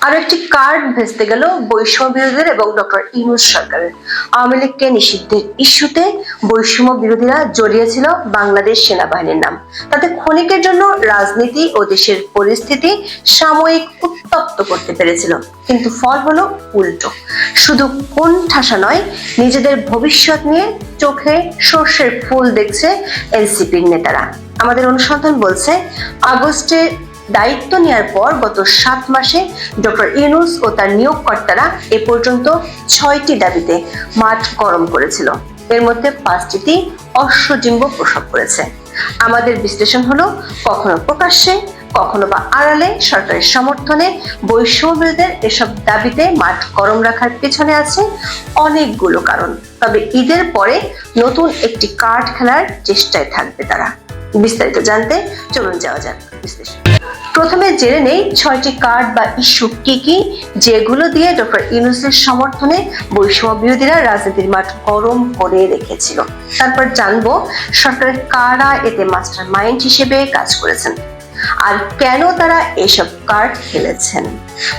আরও একটি কার্ড ভেস্তে গেল বৈষম্য বিরোধীদের এবং ডক্টর ইনুস সরকারের। আওয়ামী লীগকে নিষিদ্ধের ইস্যুতে বৈষম্য বিরোধীরা জড়িয়েছিল বাংলাদেশ সেনাবাহিনীর নাম। তাতে ক্ষণিকের জন্য রাজনীতি ও দেশের পরিস্থিতি সাময়িক উত্তপ্ত করতে পেরেছিল। কিন্তু ফল হলো উল্টো। শুধু কোন ঠাসা নয়, নিজেদের ভবিষ্যৎ নিয়ে চোখে সর্ষের ফুল দেখছে এনসিপির নেতারা। আমাদের অনুসন্ধান বলছে, আগস্টে দায়িত্ব নেওয়ার পর গত সাত মাসে ডক্টর ইউনুস ও তার নিয়োগকর্তারা এ পর্যন্ত ছয়টি দাবিতে মাঠ গরম করেছিল। এর মধ্যে পাঁচটিতে অশ্বডিম্ব প্রসব করেছে। আমাদের বিশ্লেষণ হলো, কখনো প্রকাশ্যে, কখনো বা আড়ালে সরকারের সমর্থনে বৈষম্যবিরোধীদের এসব দাবিতে মাঠ গরম রাখার পেছনে আছে অনেকগুলো কারণ। তবে ঈদের পরে নতুন একটি কার্ড খেলার চেষ্টায় থাকবে তারা। বিস্তারিত জানতে চলুন যাওয়া যাক বিশ্লেষণ। প্রথমে জেনে নেই ছয়টি কার্ড বা ইস্যু কি কি, যেগুলো দিয়ে ডক্টর ইউনুসের সমর্থনে বৈষম্য বিরোধীরা রাজনীতির মাঠ গরম করে রেখেছিল। তারপর জানব সরকারের কারা এতে মাস্টার মাইন্ড হিসেবে কাজ করেছেন। আর কেন তারা এসব কার্ড খেলেছেন?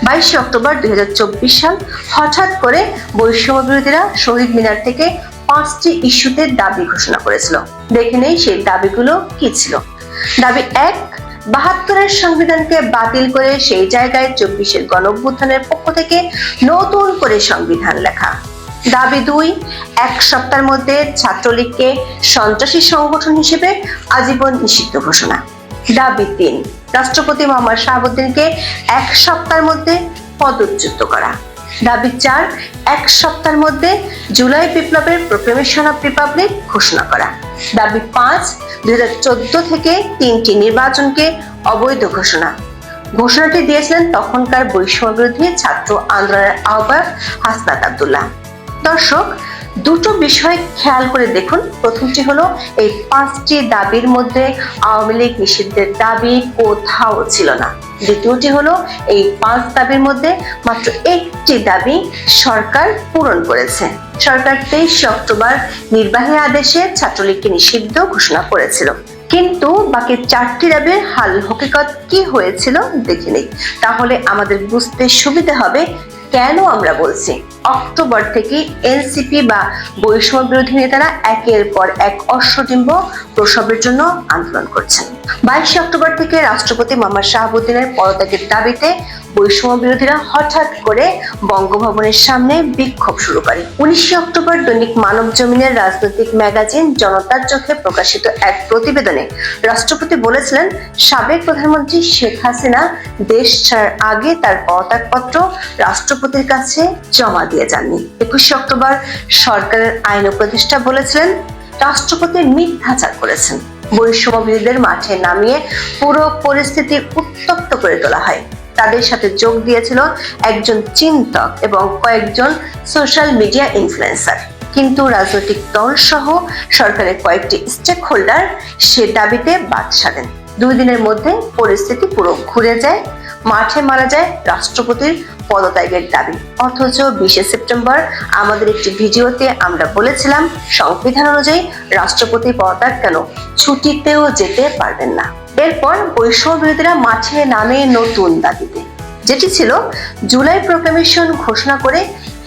বাইশে অক্টোবর দুই হাজার চব্বিশ সাল হঠাৎ করে বৈষম্য বিরোধীরা শহীদ মিনার থেকে পাঁচটি ইস্যুতে দাবি ঘোষণা করেছিল। দেখে নেই সেই দাবিগুলো কি ছিল। দাবি এক, বাহাত্তরের সংবিধানকে বাতিল করে সেই জায়গায় চব্বিশের গণঅভ্যুত্থানের পক্ষ থেকে নতুন করে সংবিধান লেখা। দাবি দুই, এক সপ্তাহের মধ্যে ছাত্রলীগকে সন্ত্রাসী সংগঠন হিসেবে আজীবন নিষিদ্ধ ঘোষণা। দাবি তিন, রাষ্ট্রপতি মোহাম্মদ শাহাবুদ্দিনকে এক সপ্তাহের মধ্যে পদচ্যুত করা। দাবি চার এক সপ্তাহের মধ্যে জুলাই বিপ্লবের প্রোক্লেমেশন অফ রিপাবলিক ঘোষণা করা। দাবি পাঁচ, দুই থেকে তিনটি নির্বাচনকে অবৈধ ঘোষণা। ঘোষণাটি দিয়েছিলেন তখনকার বৈষম্য বিরোধী ছাত্র আন্দোলনের আহ্বায়ক হাসনাত আবদুল্লাহ। দর্শক দুটো বিষয় খেয়াল করে দেখুন। প্রথমটি হলো, এই পাঁচটি দাবির মধ্যে আওয়ামী লীগ নিষিদ্ধের দাবি কোথাও ছিল না। দ্বিতীয়টি হলো, এই পাঁচ দাবির মধ্যে মাত্র একটি দাবি সরকার পূরণ করেছে। সরকার তেইশে অক্টোবর নির্বাহী আদেশে ছাত্রলীগকে নিষিদ্ধ ঘোষণা করেছিল। কিন্তু বাকি চারটি দাবির হাল হকিকত কি হয়েছিল, দেখে নেই। তাহলে আমাদের বুঝতে সুবিধা হবে কেন আমরা বলছি? অক্টোবর থেকে এনসিপি বা বৈষম্য বিরোধী নেতারা একের পর এক অশ্বডিম্ব প্রসবের জন্য আন্দোলন করছেন। বাইশে অক্টোবর থেকে রাষ্ট্রপতি মোহাম্মদ শাহাবুদ্দিনের পদত্যাগের দাবিতে বৈষম্য বিরোধীরা হঠাৎ করে বঙ্গভবনের সামনে বিক্ষোভ শুরু করে। উনিশে অক্টোবর দৈনিক মানব জমিনের রাজনৈতিক ম্যাগাজিন জনতার চোখে প্রকাশিত এক প্রতিবেদনে রাষ্ট্রপতি বলেছিলেন, সাবেক প্রধানমন্ত্রী শেখ হাসিনা দেশ ছাড়ার আগে তার পদত্যাগপত্র রাষ্ট্রপতির কাছে জমা দিয়ে যাননি। একুশে অক্টোবর সরকারের আইন উপদেষ্টা বলেছিলেন, রাষ্ট্রপতি মিথ্যাচার করেছেন। বৈষম্যবিদদের মাঠে নামিয়ে পুরো পরিস্থিতি উত্তপ্ত করে তোলা হয়। তাদের সাথে যোগ দিয়েছিল একজন চিন্তক এবং কয়েকজন সোশ্যাল মিডিয়া ইনফ্লুয়েন্সার। কিন্তু রাজনৈতিক দল সহ সরকারের কয়েকটি স্টেক হোল্ডার সে দাবিতে বাদ সাধেন দুই দিনের মধ্যে পরিস্থিতি পুরো ঘুরে যায়, মাঠে মারা যায় রাষ্ট্রপতির পদত্যাগের দাবি। অথচ বিশে সেপ্টেম্বর আমাদের একটি ভিডিওতে আমরা বলেছিলাম, সংবিধান অনুযায়ী রাষ্ট্রপতি পদত্যাগ কেন ছুটিতেও যেতে পারবেন না। এরপর বৈষম্য মাঠে নামে নতুন দাবিতে। যেটি ছিল জুলাই প্রোক্লামেশন ঘোষণা করে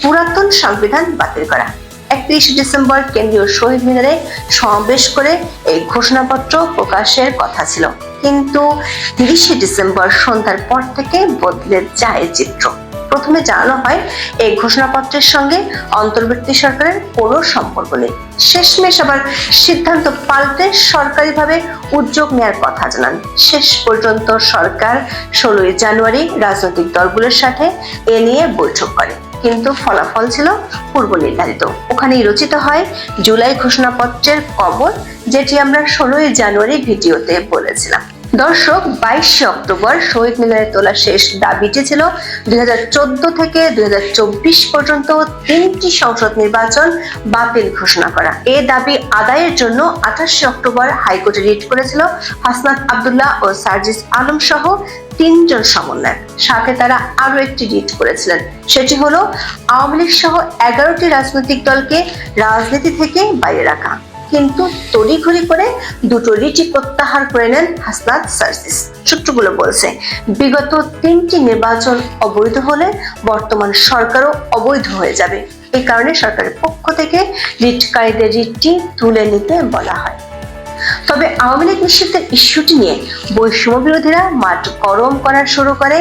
পুরাতন সংবিধান বাতিল করা। একত্রিশে ডিসেম্বর কেন্দ্রীয় শহীদ মিনারে সমাবেশ করে এই ঘোষণাপত্র প্রকাশের কথা ছিল। কিন্তু তিরিশে ডিসেম্বর সন্ধ্যার পর থেকে বদলে যায় চিত্র। প্রথমে জানানো হয়, এই ঘোষণাপত্রের সঙ্গে অন্তর্বর্তী সরকারের কোনো সম্পর্ক নেই। শেষমেশ আবার সিদ্ধান্ত পাল্টে সরকারিভাবে উদ্যোগ নেওয়ার কথা জানান। শেষ পর্যন্ত সরকার ষোলোই জানুয়ারি রাজনৈতিক দলগুলোর সাথে এ নিয়ে বৈঠক করে। কিন্তু ফলাফল ছিল পূর্ব নির্ধারিত। ওখানেই রচিত হয়, জুলাই ঘোষণাপত্রের কবর, যেটি আমরা ষোলোই জানুয়ারি ভিডিওতে বলেছিলাম। দর্শক, বাইশে অক্টোবর শহীদ মিনারে তোলা শেষ দাবিটি ছিল দুই থেকে দুই পর্যন্ত তিনটি সংসদ নির্বাচন বাতিল ঘোষণা করা। এ দাবি আদায়ের জন্য আঠাশে অক্টোবর হাইকোর্টে রিট করেছিল হাসনাত আবদুল্লাহ ও সার্জিস আলম সহ তিনজন সমন্বয়ক। সাথে তারা আরও একটি রিট করেছিলেন। সেটি হলো আওয়ামী লীগ সহ এগারোটি রাজনৈতিক দলকে রাজনীতি থেকে বাইরে রাখা। কিন্তু তড়িঘড়ি করে দুটো রিটি প্রত্যাহার করে নেন হাসনাত সার্জিস। সূত্রগুলো বলছে, বিগত তিনটি নির্বাচন অবৈধ হলে বর্তমান সরকারও অবৈধ হয়ে যাবে। এই কারণে সরকারের পক্ষ থেকে রিটকারীদের রিটটি তুলে নিতে বলা হয়। তবে আওয়ামী লীগ নিষিদ্ধের ইস্যুটি নিয়ে বৈষম্য বিরোধীরা মাঠ গরম করা শুরু করে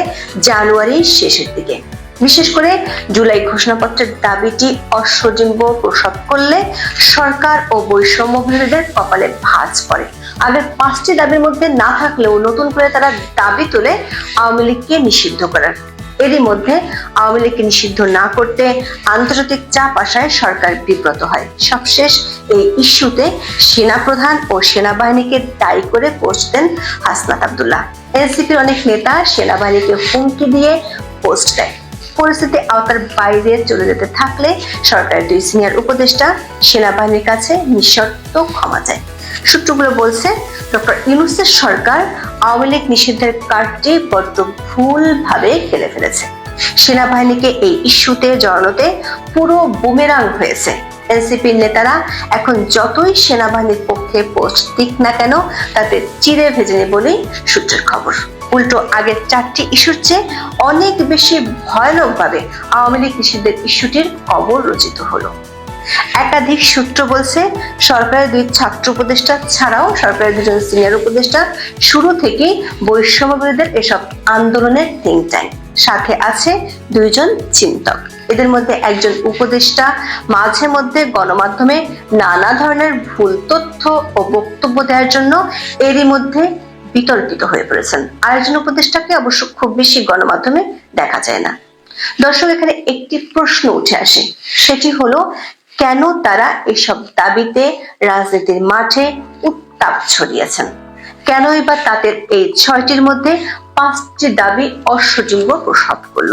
জানুয়ারির শেষের দিকে। বিশেষ করে জুলাই ঘোষণাপত্রের দাবিটি অশ্বডিম্ব প্রসব করলে সরকার ও বৈষম্য বিরোধীদের কপালে ভাঁজ পড়ে। আগের পাঁচটি দাবির মধ্যে না থাকলেও নতুন করে তারা দাবি তোলে আওয়ামী লীগকে নিষিদ্ধ করার। এরই মধ্যে আওয়ামী লীগকে নিষিদ্ধ না করতে আন্তর্জাতিক চাপ আসায় সরকার বিব্রত হয়। সবশেষ এই ইস্যুতে সেনাপ্রধান ও সেনাবাহিনীকে দায়ী করে পোস্ট দেন হাসনাত আবদুল্লাহ। এনসিপির অনেক নেতা সেনাবাহিনীকে হুমকি দিয়ে পোস্ট দেয়। পরিস্থিতি আওতার বাইরে চলে যেতে থাকলে সরকারের দুই সিনিয়র উপদেষ্টা সেনাবাহিনীর কাছে নিঃশর্ত ক্ষমা চায়। সূত্রগুলো বলছে, ডক্টর ইউনুসের সরকার আওয়ামী লীগ নিষিদ্ধের কার্ডটি বড্ড ভুলভাবে খেলে ফেলেছে। সেনাবাহিনীকে এই ইস্যুতে জড়ানোতে পুরো বুমেরাং হয়েছে। এনসিপির নেতারা এখন যতই সেনাবাহিনীর পক্ষে পোস্ট দিক না কেন তাতে চিড়ে ভেজে নেই বলেই সূত্রের খবর। উল্টো আগের চারটি ইস্যুর চেয়ে অনেক বেশি ভয়ানকভাবে আওয়ামী লীগ নিষিদ্ধের ইস্যুটির কবর রচিত হলো। একাধিক সূত্র বলছে, সরকারের দুই ছাত্র উপদেষ্টা ছাড়াও সরকারের দুজন সিনিয়র উপদেষ্টা শুরু থেকেই বৈষম্য বিরোধীদের এসব আন্দোলনের থিঙ্ক ট্যাঙ্ক সাথে আছে দুইজন চিন্তক। এদের মধ্যে একজন উপদেষ্টা, মাঝে মধ্যে গণমাধ্যমে নানা ধরনের ভুল তথ্য ও বক্তব্য দেওয়ার জন্য এরই মধ্যে বিতর্কিত হয়ে পড়েছেন। আরেকজন উপদেষ্টাকে অবশ্য খুব বেশি গণমাধ্যমে দেখা যায় না। দর্শক, এখানে একটি প্রশ্ন উঠে আসে। সেটি হলো, কেন তারা এসব দাবিতে রাজনীতির মাঠে উত্তাপ ছড়িয়েছেন? কেনই বা তাদের এই ছয়টির মধ্যে পাঁচটি দাবি অশ্বডিম্ব প্রসব করল।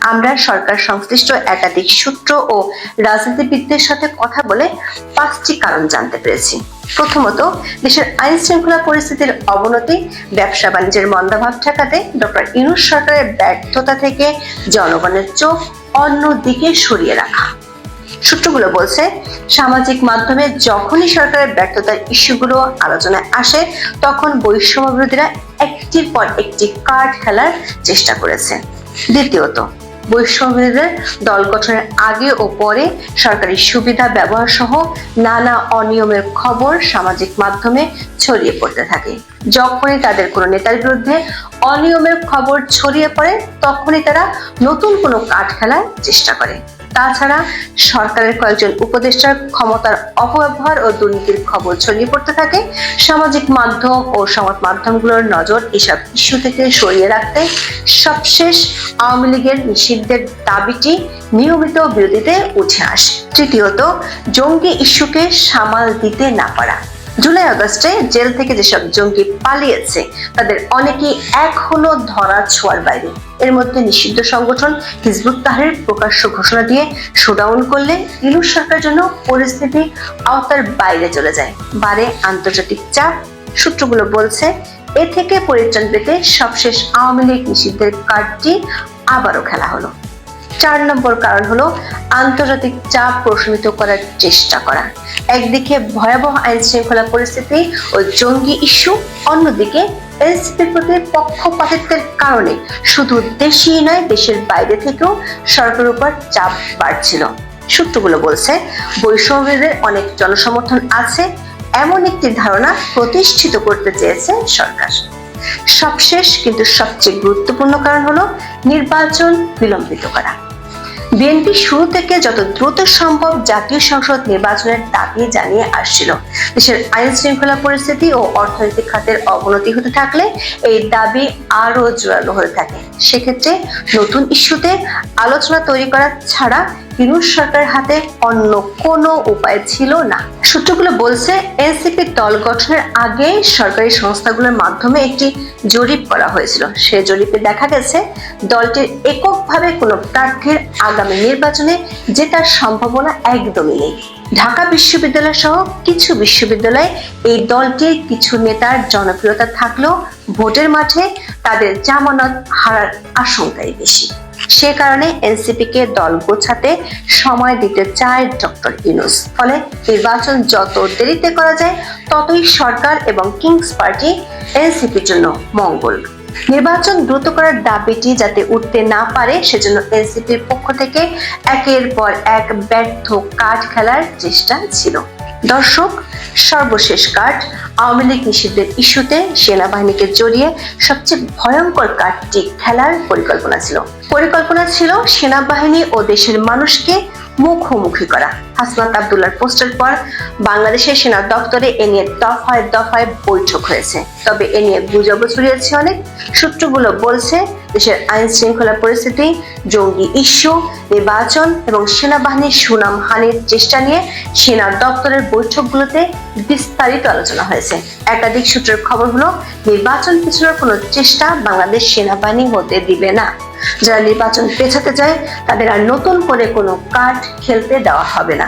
আমরা সরকার সংশ্লিষ্ট একাধিক সূত্র ও রাজনীতিবিদদের সাথে কথা বলে পাঁচটি কারণ জানতে পেরেছি। প্রথমত, দেশের আইন শৃঙ্খলা পরিস্থিতির অবনতি, ব্যবসা বাণিজ্যের মন্দাভাব ঠেকাতে ডক্টর ইনুস সরকারের ব্যর্থতা থেকে জনগণের চোখ অন্য দিকে সরিয়ে রাখা। সূত্রগুলো বলছে, সামাজিক মাধ্যমে যখনই সরকারের ব্যর্থতার ইস্যুগুলো আলোচনায় আসে, তখন বৈষম্য বিরোধীরা একটির পর একটি কার্ড খেলার চেষ্টা করেছে। দ্বিতীয়ত বৈষম্যদের দল গঠনের আগে ও পরে সরকারি সুবিধা ব্যবহার সহ নানা অনিয়মের খবর সামাজিক মাধ্যমে ছড়িয়ে পড়তে থাকে। যখনই তাদের কোনো নেতার বিরুদ্ধে অনিয়মের খবর ছড়িয়ে পড়ে, তখনই তারা নতুন কোনো কাঠ খেলার চেষ্টা করে। তাছাড়া সরকারের কয়েকজন উপদেষ্টার ক্ষমতার অপব্যবহার ও দুর্নীতির খবর ছড়িয়ে পড়তে থাকে। সামাজিক মাধ্যম ও সংবাদ মাধ্যমগুলোর নজর এসব ইস্যু থেকে সরিয়ে রাখতে সবশেষ আওয়ামী লীগের নিষিদ্ধের দাবিটি নিয়মিত বিরোধীতে উঠে আসে। তৃতীয়ত, জঙ্গি ইস্যুকে সামাল দিতে না পারা। জুলাই আগস্টে জেল থেকে যেসব জঙ্গি পালিয়েছে, তাদের অনেকেই এখনও ধরা ছোঁয়ার বাইরে। এর মধ্যে নিষিদ্ধ সংগঠন হিজবুত তাহরির প্রকাশ্য ঘোষণা দিয়ে শোডাউন করলে ইলুর সরকারের জন্য পরিস্থিতি আওতার বাইরে চলে যায়। বারে আন্তর্জাতিক চাপ, সূত্রগুলো বলছে, এ থেকে পরিত্রাণ পেতে সবশেষ আওয়ামী লীগ নিষিদ্ধের কার্ডটি আবারও খেলা হলো। চার নম্বর কারণ হলো আন্তর্জাতিক চাপ প্রশমিত করার চেষ্টা করা। একদিকে ভয়াবহ আইন শৃঙ্খলা পরিস্থিতি ও জঙ্গি ইস্যু, অন্যদিকে এনসিপির প্রতি পক্ষপাতিত্বের কারণে শুধু দেশেই নয়, দেশের বাইরে থেকেও সরকারের উপর চাপ বাড়ছিল। সূত্রগুলো বলছে বৈষম্যদের অনেক জনসমর্থন আছে, এমন একটি ধারণা প্রতিষ্ঠিত করতে চেয়েছে সরকার। সবশেষ কিন্তু সবচেয়ে গুরুত্বপূর্ণ কারণ হলো নির্বাচন বিলম্বিত করা। বিএনপি শুরু থেকে যত দ্রুত সম্ভব জাতীয় সংসদ নির্বাচনের দাবি জানিয়ে আসছিল। দেশের আইন শৃঙ্খলা পরিস্থিতি ও অর্থনৈতিক খাতের অবনতি হতে থাকলে এই দাবি আরও জোরালো হতে থাকে। সেক্ষেত্রে নতুন ইস্যুতে আলোচনা তৈরি করা ছাড়া ইউনুস সরকারের হাতে অন্য কোনো উপায় ছিল না। সূত্রগুলো বলছে, এনসিপি দল গঠনের আগে সরকারি সংস্থাগুলোর মাধ্যমে একটি জরিপ করা হয়েছিল। সে জরিপে দেখা গেছে, দলটির এককভাবে কোনো প্রার্থীর আগামী নির্বাচনে জেতার সম্ভাবনা একদমই নেই। ঢাকা বিশ্ববিদ্যালয় সহ কিছু বিশ্ববিদ্যালয়ে এই দলটির কিছু নেতার জনপ্রিয়তা থাকলেও ভোটের মাঠে তাদের জামানত হারার আশঙ্কাই বেশি। সে কারণে এনসিপি কে দল গোছাতে সময় দিতে চায় ডক্টর ইউনুস। ফলে নির্বাচন যত দেরিতে করা যায়, ততই সরকার এবং কিংস পার্টি এনসিপির জন্য মঙ্গল। নির্বাচন দ্রুত করার দাবিটি যাতে উঠতে না পারে, সেজন্য এনসিপির পক্ষ থেকে একের পর এক ব্যর্থ কার্ড খেলার চেষ্টা ছিল। দর্শক, সর্বশেষ কাঠ আওয়ামী লীগ নিষিদ্ধের ইস্যুতে সেনাবাহিনীকে জড়িয়ে সবচেয়ে ভয়ঙ্কর কাঠটি খেলার পরিকল্পনা ছিল। পরিকল্পনা ছিল সেনাবাহিনী ও দেশের মানুষকে মুখোমুখি করা। হাসনাত আবদুল্লার পোস্টের পর বাংলাদেশের সেনা দপ্তরে এ নিয়ে দফায় দফায় বৈঠক হয়েছে। তবে এ নিয়ে গুজব ছড়িয়েছে অনেক। সূত্রগুলো বলছে দেশের আইন শৃঙ্খলা পরিস্থিতি, জঙ্গি ইস্যু, নির্বাচন এবং সেনাবাহিনীর সুনাম হানির চেষ্টা নিয়ে সেনা দপ্তরের বৈঠকগুলোতে বিস্তারিত আলোচনা হয়েছে। একাধিক সূত্রের খবর হলো, নির্বাচন পিছনের কোনো চেষ্টা বাংলাদেশ সেনাবাহিনী হতে দিবে না। যারা নির্বাচন পেছাতে চায়, তাদের আর নতুন করে কোনো কার্ড খেলতে দেওয়া হবে না।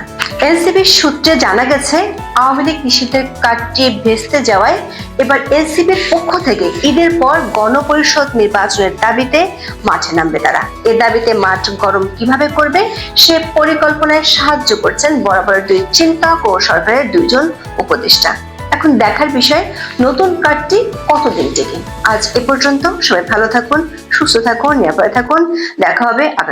এনসিপির সূত্রে জানা গেছে, আওয়ামী লীগ নিষিদ্ধের কার্ডটি ভেস্তে যাওয়ায় এবার এনসিপির পক্ষ থেকে ঈদের পর গণপরিষদ নির্বাচনের দাবিতে মাঠে নামবে তারা। এ দাবিতে মাঠ গরম কীভাবে করবে, সে পরিকল্পনায় সাহায্য করছেন বরাবর দুই চিন্তাক ও সরকারের দুইজন উপদেষ্টা। এখন দেখার বিষয়, নতুন কার্ডটি কতদিন টেকে? আজ এ পর্যন্ত সবাই ভালো থাকুন, সুস্থ থাকুন, নিরাপদে থাকুন। দেখা হবে আগামী